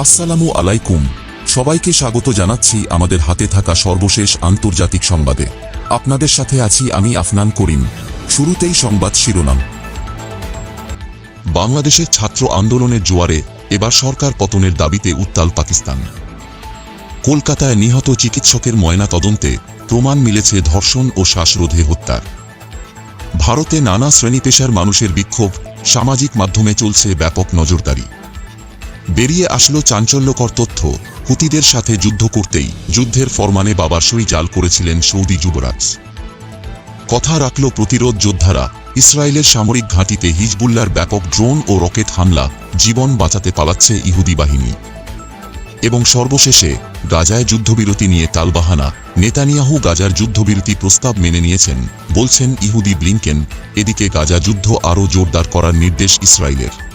আসসালামু আলাইকুম। সবাইকে স্বাগত জানাচ্ছি আমাদের হাতে থাকা সর্বশেষ আন্তর্জাতিক সংবাদে। আপনাদের সাথে আছি আমি আফনান করিম। শুরুতেই সংবাদ শিরোনাম। বাংলাদেশের ছাত্র আন্দোলনের জোয়ারে এবার সরকার পতনের দাবিতে উত্তাল পাকিস্তান। কলকাতায় নিহত চিকিৎসকের ময়না তদন্তে প্রমাণ মিলেছে ধর্ষণ ও শ্বাসরোধে হত্যার। ভারতে নানা শ্রেণি পেশার মানুষের বিক্ষোভ সামাজিক মাধ্যমে চলছে ব্যাপক নজরদারি। বেরিয়ে আসলো চাঞ্চল্যকর তথ্য। হুতিদের সাথে যুদ্ধ করতেই যুদ্ধের ফরমানে বাবার সই জাল করেছিলেন সৌদি যুবরাজ। কথা রাখল প্রতিরোধ যোদ্ধারা, ইসরায়েলের সামরিক ঘাঁটিতে হিজবুল্লার ব্যাপক ড্রোন ও রকেট হামলা, জীবন বাঁচাতে পালাচ্ছে ইহুদি বাহিনী। এবং সর্বশেষে গাজায় যুদ্ধবিরতি নিয়ে তালবাহানা নেতানিয়াহু গাজার যুদ্ধবিরতি প্রস্তাব মেনে নিয়েছেন, বলছেন ইহুদি ব্লিংকেন, এদিকে গাজা যুদ্ধ আরও জোরদার করার নির্দেশ ইসরায়েলের।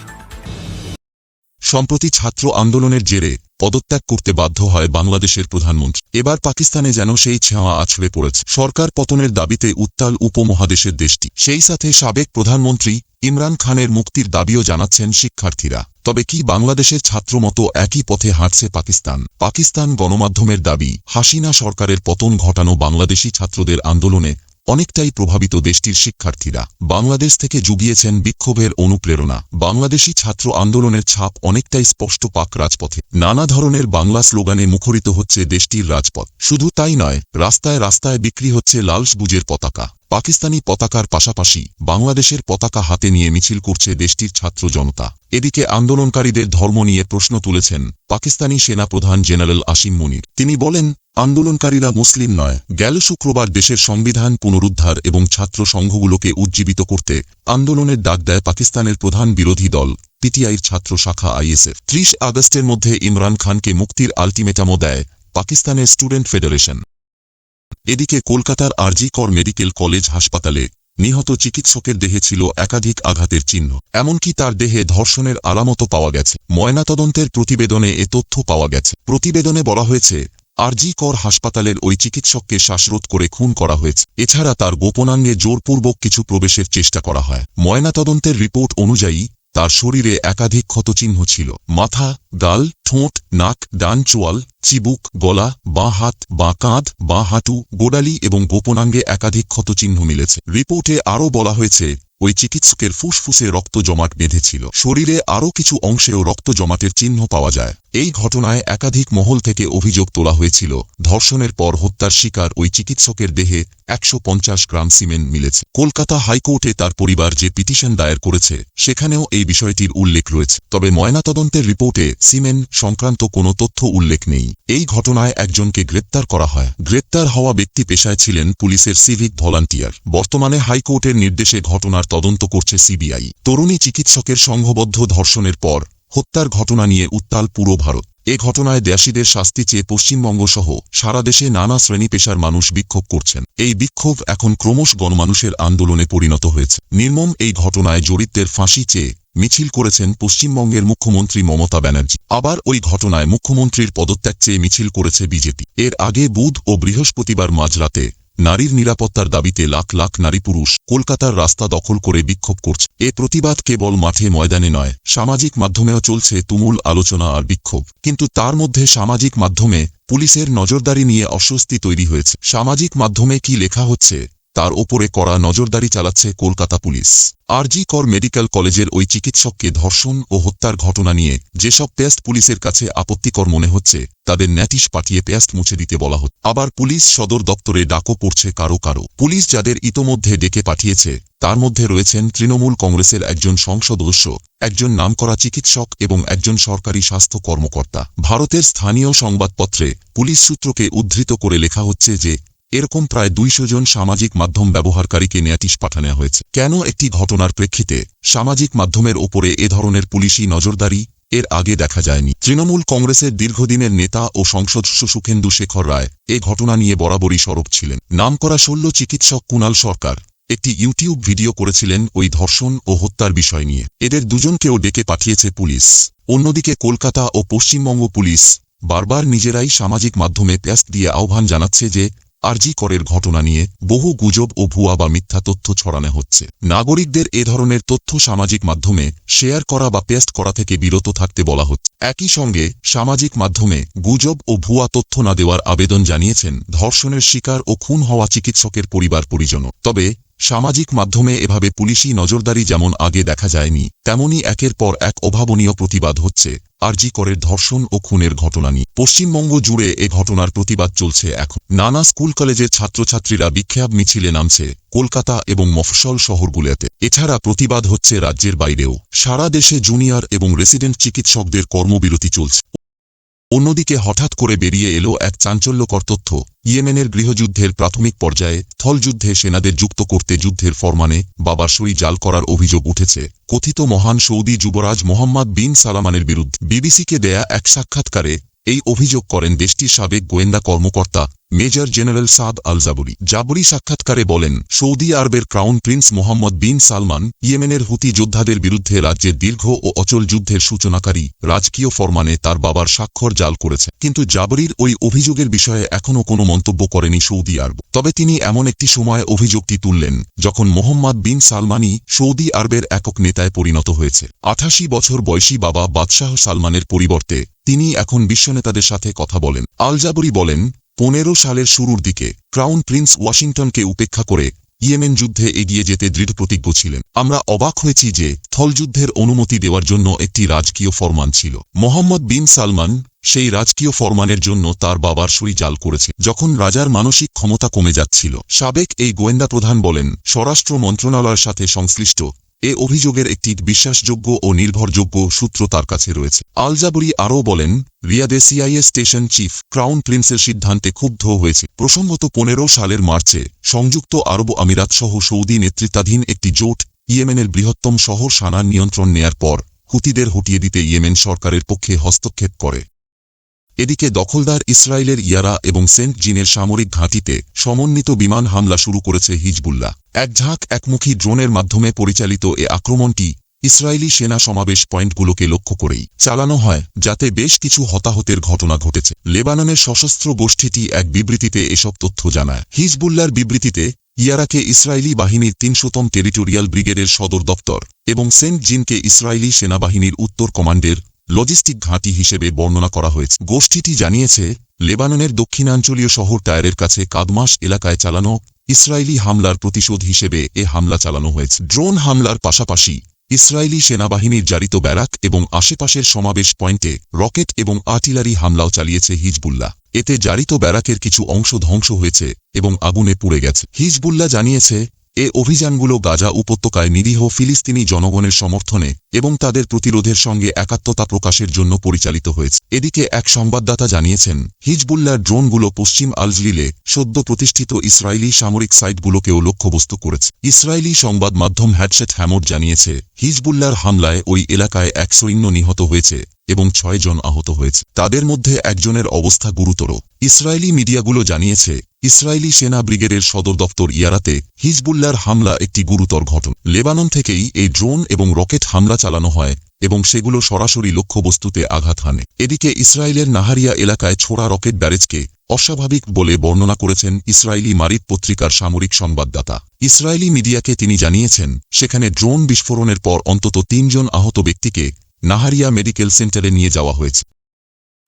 সম্প্রতি ছাত্র আন্দোলনের জেরে পদত্যাগ করতে বাধ্য হয় বাংলাদেশের প্রধানমন্ত্রী। এবার পাকিস্তানে যেন সেই ছেঁয়া আছড়ে পড়েছে। সরকার পতনের দাবিতে উত্তাল উপমহাদেশের দেশটি। সেই সাথে সাবেক প্রধানমন্ত্রী ইমরান খানের মুক্তির দাবিও জানাচ্ছেন শিক্ষার্থীরা। তবে কি বাংলাদেশের ছাত্র মতো একই পথে হাঁটছে পাকিস্তান? পাকিস্তান গণমাধ্যমের দাবি, হাসিনা সরকারের পতন ঘটানো বাংলাদেশি ছাত্রদের আন্দোলনে অনেকটাই প্রভাবিত দেশটির শিক্ষার্থীরা। বাংলাদেশ থেকে জুগিয়েছেন বিক্ষোভের অনুপ্রেরণা। বাংলাদেশি ছাত্র আন্দোলনের ছাপ অনেকটাই স্পষ্ট পাক রাজপথে। নানা ধরনের বাংলা স্লোগানে মুখরিত হচ্ছে দেশটির রাজপথ। শুধু তাই নয়, রাস্তায় রাস্তায় বিক্রি হচ্ছে লাল সবুজের পতাকা। পাকিস্তানি পতাকার পাশাপাশি বাংলাদেশের পতাকা হাতে নিয়ে মিছিল করছে দেশটির ছাত্র জনতা। এদিকে আন্দোলনকারীদের ধর্ম নিয়ে প্রশ্ন তুলেছেন পাকিস্তানি সেনাপ্রধান জেনারেল আসিম মনির। তিনি বলেন, আন্দোলনকারীরা মুসলিম নয়। গেল শুক্রবার দেশের সংবিধান পুনরুদ্ধার এবং ছাত্র সংঘগুলোকে উজ্জীবিত করতে আন্দোলনের ডাক দেয় পাকিস্তানের প্রধান বিরোধী দল পিটিআইর ছাত্র শাখা আইএসএফ। ত্রিশ আগস্টের মধ্যে ইমরান খানকে মুক্তির আলটিমেটামও দেয় পাকিস্তানের স্টুডেন্ট ফেডারেশন। এদিকে কলকাতার আরজি কর মেডিকেল কলেজ হাসপাতালে নিহত চিকিৎসকের দেহে ছিল একাধিক আঘাতের চিহ্ন। এমনকি তার দেহে ধর্ষণের আলামতও পাওয়া গেছে। ময়নাতদন্তের প্রতিবেদনে এ তথ্য পাওয়া গেছে। প্রতিবেদনে বলা হয়েছে, আরজি কর হাসপাতালের ওই চিকিৎসককে শ্বাসরোধ করে খুন করা হয়েছে। এছাড়া তার গোপনাঙ্গে জোরপূর্বক কিছু প্রবেশের চেষ্টা করা হয়। ময়নাতদন্তের রিপোর্ট অনুযায়ী তার শরীরে একাধিক ক্ষতচিহ্ন ছিল। মাথা, গাল, ঠোঁট, নাক, ডান চোয়াল, চিবুক, গলা, বাঁ হাত, বাঁ কাঁধ, বাঁ হাঁটু, গোড়ালি এবং গোপনাঙ্গে একাধিক ক্ষতচিহ্ন মিলেছে। রিপোর্টে আরও বলা হয়েছে, ওই চিকিৎসকের ফুসফুসে রক্ত জমাট বেঁধেছিল। শরীরে আরও কিছু অংশেও রক্ত জমাটের চিহ্ন পাওয়া যায়। এই ঘটনায় একাধিক মহল থেকে অভিযোগ তোলা হয়েছিল। ধর্ষণের পর হত্যার শিকার ওই চিকিৎসকের দেহে একশো পঞ্চাশ গ্রাম সিমেন্ট মিলেছে। কলকাতা হাইকোর্টে তার পরিবার যে পিটিশন দায়ের করেছে, সেখানেও এই বিষয়টির উল্লেখ রয়েছে। তবে ময়নাতদন্তের রিপোর্টে সিমেন্ট সংক্রান্ত কোনো তথ্য উল্লেখ নেই। এই ঘটনায় একজনকে গ্রেপ্তার করা হয়। গ্রেপ্তার হওয়া ব্যক্তি পেশায় ছিলেন পুলিশের সিভিক ভলান্টিয়ার। বর্তমানে হাইকোর্টের নির্দেশে ঘটনার তদন্ত করছে সিবিআই। তরুণী চিকিৎসকের সংঘবদ্ধ ধর্ষণের পর হত্যার ঘটনা নিয়ে উত্তাল পুরো ভারত। এ ঘটনায় দেশিদের শাস্তি চেয়ে পশ্চিমবঙ্গ সহ সারা দেশে নানা শ্রেণি পেশার মানুষ বিক্ষোভ করছেন। এই বিক্ষোভ এখন ক্রমশ গণমানুষের আন্দোলনে পরিণত হয়েছে। নির্মম এই ঘটনায় জড়িতদের ফাঁসি চেয়ে মিছিল করেছেন পশ্চিমবঙ্গের মুখ্যমন্ত্রী মমতা ব্যানার্জি। আবার ওই ঘটনায় মুখ্যমন্ত্রীর পদত্যাগ চেয়ে মিছিল করেছে বিজেপি। এর আগে বুধ ও বৃহস্পতিবার মাঝরাতে নারীর নিরাপত্তার দাবিতে লাখ লাখ নারী পুরুষ কলকাতার রাস্তা দখল করে বিক্ষোভ করছে। এ প্রতিবাদ কেবল মাঠে ময়দানে নয়, সামাজিক মাধ্যমেও চলছে তুমুল আলোচনা আর বিক্ষোভ। কিন্তু তার মধ্যে সামাজিক মাধ্যমে পুলিশের নজরদারি নিয়ে অস্বস্তি তৈরি হয়েছে। সামাজিক মাধ্যমে কি লেখা হচ্ছে? তার ওপরে কড়া নজরদারি চালাচ্ছে কলকাতা পুলিশ। আরজি কর মেডিকেল কলেজের ওই চিকিৎসককে ধর্ষণ ও হত্যার ঘটনা নিয়ে যেসব পেস্ট পুলিশের কাছে আপত্তিকর মনে হচ্ছে, তাদের ন্যাটিশ পাঠিয়ে পেস্ট মুছে দিতে বলা হচ্ছে। আবার পুলিশ সদর দপ্তরে ডাকও পড়ছে কারও কারও। পুলিশ যাদের ইতোমধ্যে ডেকে পাঠিয়েছে, তার মধ্যে রয়েছেন তৃণমূল কংগ্রেসের একজন সংসদ সদস্য, একজন নামকরা চিকিৎসক এবং একজন সরকারি স্বাস্থ্য কর্মকর্তা। ভারতের স্থানীয় সংবাদপত্রে পুলিশ সূত্রকে উদ্ধৃত করে লেখা হচ্ছে যে এরকম প্রায় দুইশো জন সামাজিক মাধ্যম ব্যবহারকারীকে নেয়াটিস পাঠানো হয়েছে। কেন একটি ঘটনার প্রেক্ষিতে সামাজিক মাধ্যমের ওপরে এ ধরনের পুলিশি নজরদারি? এর আগে দেখা যায়নি। তৃণমূল কংগ্রেসের দীর্ঘদিনের নেতা ও সংসদ সুখেন্দু শেখর রায় এ ঘটনা নিয়ে বরাবরই সরব ছিলেন। নামকরা শল্য চিকিৎসক কুণাল সরকার একটি ইউটিউব ভিডিও করেছিলেন ওই ধর্ষণ ও হত্যার বিষয় নিয়ে। এদের দুজনকেও ডেকে পাঠিয়েছে পুলিশ। অন্যদিকে কলকাতা ও পশ্চিমবঙ্গ পুলিশ বারবার নিজেরাই সামাজিক মাধ্যমে প্যাস্ট দিয়ে আহ্বান জানাচ্ছে যে আরজি করের ঘটনা নিয়ে বহু গুজব ও ভুয়া বা মিথ্যা তথ্য ছড়ানো হচ্ছে। নাগরিকদের এ ধরনের তথ্য সামাজিক মাধ্যমে শেয়ার করা বা পেস্ট করা থেকে বিরত থাকতে বলা হচ্ছে। একই সঙ্গে সামাজিক মাধ্যমে গুজব ও ভুয়া তথ্য না দেওয়ার আবেদন জানিয়েছেন ধর্ষণের শিকার ও খুন হওয়া চিকিৎসকের পরিবার পরিজন তবে সামাজিক মাধ্যমে এভাবে পুলিশি নজরদারি যেমন আগে দেখা যায়নি তেমনি একের পর এক অভাবনীয় প্রতিবাদ হচ্ছে, আরজি করের ধর্ষণ ও খুনের ঘটনা নিয়ে। পশ্চিমবঙ্গ জুড়ে এ ঘটনার প্রতিবাদ চলছে এখন। নানা স্কুল কলেজের ছাত্রছাত্রীরা বিক্ষোভ মিছিলে নামছে কলকাতা এবং মফস্বল শহরগুলোতে। এছাড়া প্রতিবাদ হচ্ছে রাজ্যের বাইরেও। সারা দেশে জুনিয়র এবং রেসিডেন্ট চিকিৎসকদের কর্মবিরতি চলছে। অন্যদিকে হঠাৎ করে বেরিয়ে এলো এক চাঞ্চল্যকর তথ্য। ইয়েমেনের গৃহযুদ্ধের প্রাথমিক পর্যায়ে থলযুদ্ধে সেনাদের যুক্ত করতে যুদ্ধের ফরমানে বাবার সই জাল করার অভিযোগ উঠেছে। কথিত মহান সৌদি যুবরাজ মোহাম্মদ বিন সালামানের বিরুদ্ধে বিবিসিকে দেয়া এক সাক্ষাৎকারে এই অভিযোগ করেন দেশটির সাবেক গোয়েন্দা কর্মকর্তা major general Saad al Jabri Jabri সাক্ষাৎকারে বলেন, সৌদি আরবের crown prince Mohammed bin Salman, ইয়েমেনের হুতি যোদ্ধাদের বিরুদ্ধে রাজ্যের দীর্ঘ ও অচল যুদ্ধের সূচনাকারী, রাজকীয় ফরমানে তার বাবার স্বাক্ষর জাল করেছে। কিন্তু জাবরির ওই অভিযোগের বিষয়ে এখনও কোনো মন্তব্য করেনি সৌদি আরব। তবে তিনি এমন একটি সময় অভিযোগটি তুললেন, যখন মোহাম্মদ বিন সালমানই সৌদি আরবের একক নেতায় পরিণত হয়েছে। আঠাশি বছর বয়সী বাবা বাদশাহ সালমানের পরিবর্তে, তিনি এখন বিশ্বনেতাদের সাথে কথা বলেন। আল জাবরি বলেন পনেরো সালের শুরুর দিকে, ক্রাউন প্রিন্স ওয়াশিংটনকে উপেক্ষা করে ইয়েমেন যুদ্ধে এগিয়ে যেতে দৃঢ় প্রতিজ্ঞ ছিলেন। আমরা অবাক হয়েছি যে থলযুদ্ধের অনুমতি দেওয়ার জন্য একটি রাজকীয় ফরমান ছিল। মোহাম্মদ বিন সালমান সেই রাজকীয় ফরমানের জন্য তার বাবার সই জাল করেছে, যখন রাজার মানসিক ক্ষমতা কমে যাচ্ছিল। সাবেক এই গোয়েন্দা প্রধান বলেন, স্বরাষ্ট্র মন্ত্রণালয়ের সাথে সংশ্লিষ্ট এ অভিযোগের একটি বিশ্বাসযোগ্য ও নির্ভরযোগ্য সূত্র তার কাছে রয়েছে। আলজাবরি আরও বলেন, রিয়াদে সিআইএ স্টেশন চিফ ক্রাউন প্রিন্সের সিদ্ধান্তে ক্ষুব্ধ হয়েছে। প্রসঙ্গত পনেরো সালের মার্চে সংযুক্ত আরব আমিরাত সহ সৌদি নেতৃত্বাধীন একটি জোট ইয়েমেনের বৃহত্তম শহর সানার নিয়ন্ত্রণ নেয়ার পর হুতিদের হটিয়ে দিতে ইয়েমেন সরকারের পক্ষে হস্তক্ষেপ করে। এদিকে দখলদার ইসরায়েলের ইয়ারা এবং সেন্ট জিনের সামরিক ঘাঁটিতে সমন্বিত বিমান হামলা শুরু করেছে হিজবুল্লাহ। এক ঝাঁক একমুখী ড্রোনের মাধ্যমে পরিচালিত এ আক্রমণটি ইসরায়েলি সেনা সমাবেশ পয়েন্টগুলোকে লক্ষ্য করেই চালানো হয়, যাতে বেশ কিছু হতাহতের ঘটনা ঘটেছে। লেবাননের সশস্ত্র গোষ্ঠীটি এক বিবৃতিতে এসব তথ্য জানায়। হিজবুল্লার বিবৃতিতে, ইয়ারাকে ইসরায়েলি বাহিনীর তিনশোতম টেরিটোরিয়াল ব্রিগেডের সদর দপ্তর এবং সেন্ট জিনকে ইসরায়েলি সেনাবাহিনীর উত্তর কমান্ডের লজিস্টিক ঘাঁটি হিসেবে বর্ণনা করা হয়েছে। গোষ্ঠীটি জানিয়েছে, লেবাননের দক্ষিণাঞ্চলীয় শহর টায়ারের কাছে কাদমাস এলাকায় চালানো ইসরায়েলি হামলার প্রতিশোধ হিসেবে এ হামলা চালানো হয়েছে। ড্রোন হামলার পাশাপাশি ইসরায়েলি সেনাবাহিনীর জারিত ব্যারাক এবং আশেপাশের সমাবেশ পয়েন্টে রকেট এবং আর্টিলারি হামলাও চালিয়েছে হিজবুল্লাহ। এতে জারিত ব্যারাকের কিছু অংশ ধ্বংস হয়েছে এবং আগুনে পুড়ে গেছে। হিজবুল্লাহ জানিয়েছে এ অভিযানগুলো গাজা উপত্যকায় নিরীহ ফিলিস্তিনি জনগণের সমর্থনে এবং তাদের প্রতিরোধের সঙ্গে একাত্মতা প্রকাশের জন্য পরিচালিত হয়েছে। এদিকে এক সংবাদদাতা জানিয়েছেন হিজবুল্লার ড্রোনগুলো পশ্চিম আলজলিলে সদ্য প্রতিষ্ঠিত ইসরায়েলি সামরিক সাইটগুলোকেও লক্ষ্যবস্তু করেছে। ইসরায়েলি সংবাদ মাধ্যম হ্যাডসেট হ্যামোড জানিয়েছে হিজবুল্লার হামলায় ওই এলাকায় এক সৈন্য নিহত হয়েছে। এবং ছয় জন আহত হয়েছে। তাদের মধ্যে একজনের অবস্থা গুরুতর। ইসরায়েলি মিডিয়াগুলো জানিয়েছে, ইসরায়েলি সেনা ব্রিগেডের সদর দপ্তর ইয়ারাতে হিজবুল্লার হামলা একটি গুরুতর ঘটনা। লেবানন থেকেই এই ড্রোন এবং রকেট হামলা চালানো হয় এবং সেগুলো সরাসরি লক্ষ্যবস্তুতে আঘাত হানে। এদিকে ইসরায়েলের নাহারিয়া এলাকায় ছোড়া রকেট ব্যারেজকে অস্বাভাবিক বলে বর্ণনা করেছেন ইসরায়েলি মারিফ পত্রিকার সামরিক সংবাদদাতা। ইসরায়েলি মিডিয়াকে তিনি জানিয়েছেন, সেখানে ড্রোন বিস্ফোরণের পর অন্তত তিনজন আহত ব্যক্তিকে নাহারিয়া মেডিকেল সেন্টারে নিয়ে যাওয়া হয়েছে।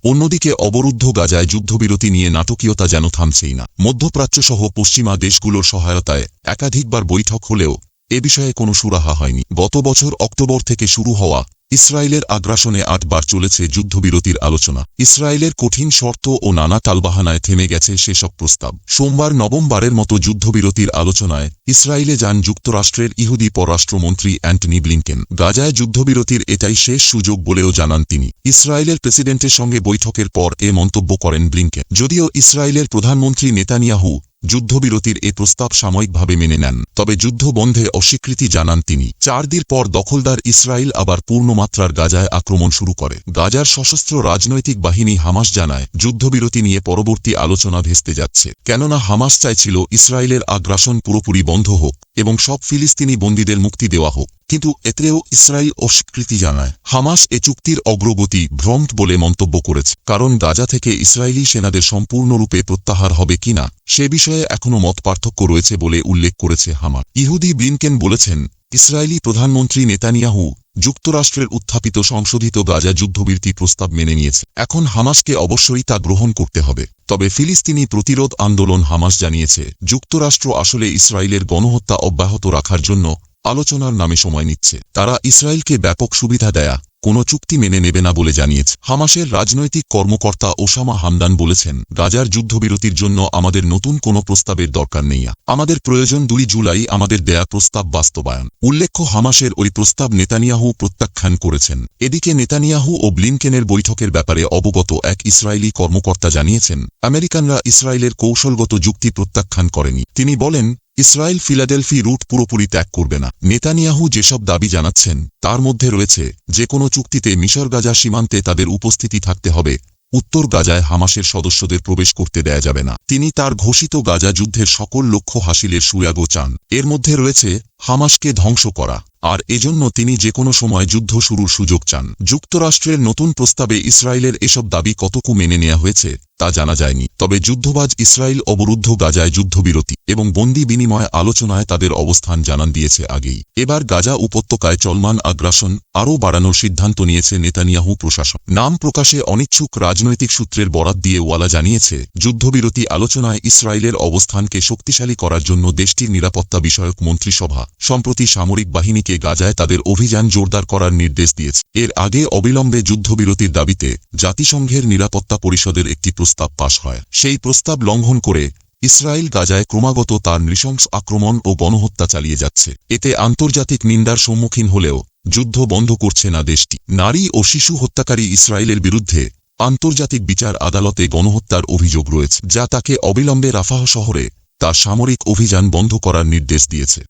অন্যদিকে অবরুদ্ধ গাজায় যুদ্ধবিরতি নিয়ে নাটকীয়তা যেন থামছেই না। মধ্যপ্রাচ্যসহ পশ্চিমা দেশগুলোর সহায়তায় একাধিকবার বৈঠক হলেও এ বিষয়ে কোনো সুরাহা হয়নি। গত বছর অক্টোবর থেকে শুরু হওয়া ইসরায়েলের আগ্রাসনে আটবার চলেছে যুদ্ধবিরতির আলোচনা। ইসরায়েলের কঠিন শর্ত ও নানা টালবাহানায় থেমে গেছে সেসব প্রস্তাব। সোমবার নবমবারের মতো যুদ্ধবিরতির আলোচনায় ইসরায়েলে যান যুক্তরাষ্ট্রের ইহুদি পররাষ্ট্রমন্ত্রী অ্যান্টনি ব্লিংকেন গাজায় যুদ্ধবিরতির এটাই শেষ সুযোগ বলেও জানান তিনি। ইসরায়েলের প্রেসিডেন্টের সঙ্গে বৈঠকের পর এ মন্তব্য করেন ব্লিংকেন যদিও ইসরায়েলের প্রধানমন্ত্রী নেতানিয়াহু যুদ্ধবিরতির এ প্রস্তাব সাময়িকভাবে মেনে নেন। তবে যুদ্ধ বন্ধে অস্বীকৃতি জানান তিনি। চার দিন পর দখলদার ইসরায়েল আবার পূর্ণমাত্রার গাজায় আক্রমণ শুরু করে। গাজার সশস্ত্র রাজনৈতিক বাহিনী হামাস জানায়, যুদ্ধবিরতি নিয়ে পরবর্তী আলোচনা ভেস্তে যাচ্ছে। কেননা হামাস চাইছিল ইসরায়েলের আগ্রাসন পুরোপুরি বন্ধ হোক এবং সব ফিলিস্তিনি বন্দীদের মুক্তি দেওয়া হোক। কিন্তু এতেও ইসরায়েল অস্বীকৃতি জানায়। হামাস এ চুক্তির অগ্রগতি ভ্রমট বলে মন্তব্য করেছে। কারণ গাজা থেকে ইসরায়েলি সেনাদের সম্পূর্ণরূপে প্রত্যাহার হবে কিনা সে বিষয়ে এখনও মত পার্থক্য রয়েছে বলে উল্লেখ করেছে হামার ইহুদি ব্লিনকেন বলেছেন, ইসরায়েলি প্রধানমন্ত্রী নেতানিয়াহু যুক্তরাষ্ট্রের উত্থাপিত সংশোধিত গাজা যুদ্ধবিরতি প্রস্তাব মেনে নিয়েছে। এখন হামাসকে অবশ্যই তা গ্রহণ করতে হবে। তবে ফিলিস্তিনি প্রতিরোধ আন্দোলন হামাস জানিয়েছে, যুক্তরাষ্ট্র আসলে ইসরায়েলের গণহত্যা অব্যাহত রাখার জন্য আলোচনার নামে সময় নিচ্ছে। তারা ইসরায়েলকে ব্যাপক সুবিধা দেয়া, কোনো চুক্তি মেনে নেবে না বলে জানিয়েছে। হামাসের রাজনৈতিক কর্মকর্তা ওসামা হামদান বলেছেন গাজার যুদ্ধবিরতির জন্য আমাদের নতুন কোনো প্রস্তাবের দরকার নেই। আমাদের প্রয়োজন দুই জুলাই আমাদের দেয়া প্রস্তাব বাস্তবায়ন। উল্লেখ্য, হামাসের ওই প্রস্তাব নেতানিয়াহু প্রত্যাখ্যান করেছেন। এদিকে নেতানিয়াহু ও ব্লিনকেনের বৈঠকের ব্যাপারে অবগত এক ইসরায়েলি কর্মকর্তা জানিয়েছেন, আমেরিকানরা ইসরায়েলের কৌশলগত যুক্তি প্রত্যাখ্যান করেনি। তিনি বলেন ইসরায়েল ফিলাডেলফি রুট পুরোপুরি ত্যাগ করবে না। নেতানিয়াহু যেসব দাবি জানাচ্ছেন, তার মধ্যে রয়েছে যে কোনো চুক্তিতে মিশর গাজা সীমান্তে তাদের উপস্থিতি থাকতে হবে। উত্তর গাজায় হামাসের সদস্যদের প্রবেশ করতে দেয়া যাবে না। তিনি তার ঘোষিত গাজা যুদ্ধের সকল লক্ষ্য হাসিলের সুয়াগো চান। এর মধ্যে রয়েছে হামাসকে ধ্বংস করা। আর এজন্য তিনি যে কোনো সময় যুদ্ধ শুরুর সুযোগ চান। যুক্তরাষ্ট্রের নতুন প্রস্তাবে ইসরায়েলের এসব দাবি কতকু মেনে নেওয়া হয়েছে, তা জানা যায়নি। তবে যুদ্ধবাজ ইসরায়েল অবরুদ্ধ গাজায় যুদ্ধবিরতি এবং বন্দি বিনিময় আলোচনায় তাদের অবস্থান জানান দিয়েছে আগেই। এবার গাজা উপত্যকায় চলমান আগ্রাসন আরও বাড়ানোর সিদ্ধান্ত নিয়েছে নেতানিয়াহু প্রশাসন। নাম প্রকাশে অনিচ্ছুক রাজনৈতিক সূত্রের বরাত দিয়ে ওয়ালা জানিয়েছে, যুদ্ধবিরতি আলোচনায় ইসরায়েলের অবস্থানকে শক্তিশালী করার জন্য দেশটির নিরাপত্তা বিষয়ক মন্ত্রিসভা, সম্প্রতি সামরিক বাহিনীকে গাজায় তাদের অভিযান জোরদার করার নির্দেশ দিয়েছে। এর আগে অবিলম্বে যুদ্ধবিরতির দাবিতে জাতিসংঘের নিরাপত্তা পরিষদের একটি প্রস্তাব পাশ হয়। সেই প্রস্তাব লঙ্ঘন করে ইসরায়েল গাজায় ক্রমাগত তার নৃশংস আক্রমণ ও গণহত্যা চালিয়ে যাচ্ছে। এতে আন্তর্জাতিক নিন্দার সম্মুখীন হলেও যুদ্ধ বন্ধ করছে না দেশটি। নারী ও শিশু হত্যাকারী ইসরায়েলের বিরুদ্ধে আন্তর্জাতিক বিচার আদালতে গণহত্যার অভিযোগ রয়েছে, যা তাকে অবিলম্বে রাফাহ শহরে তার সামরিক অভিযান বন্ধ করার নির্দেশ দিয়েছে।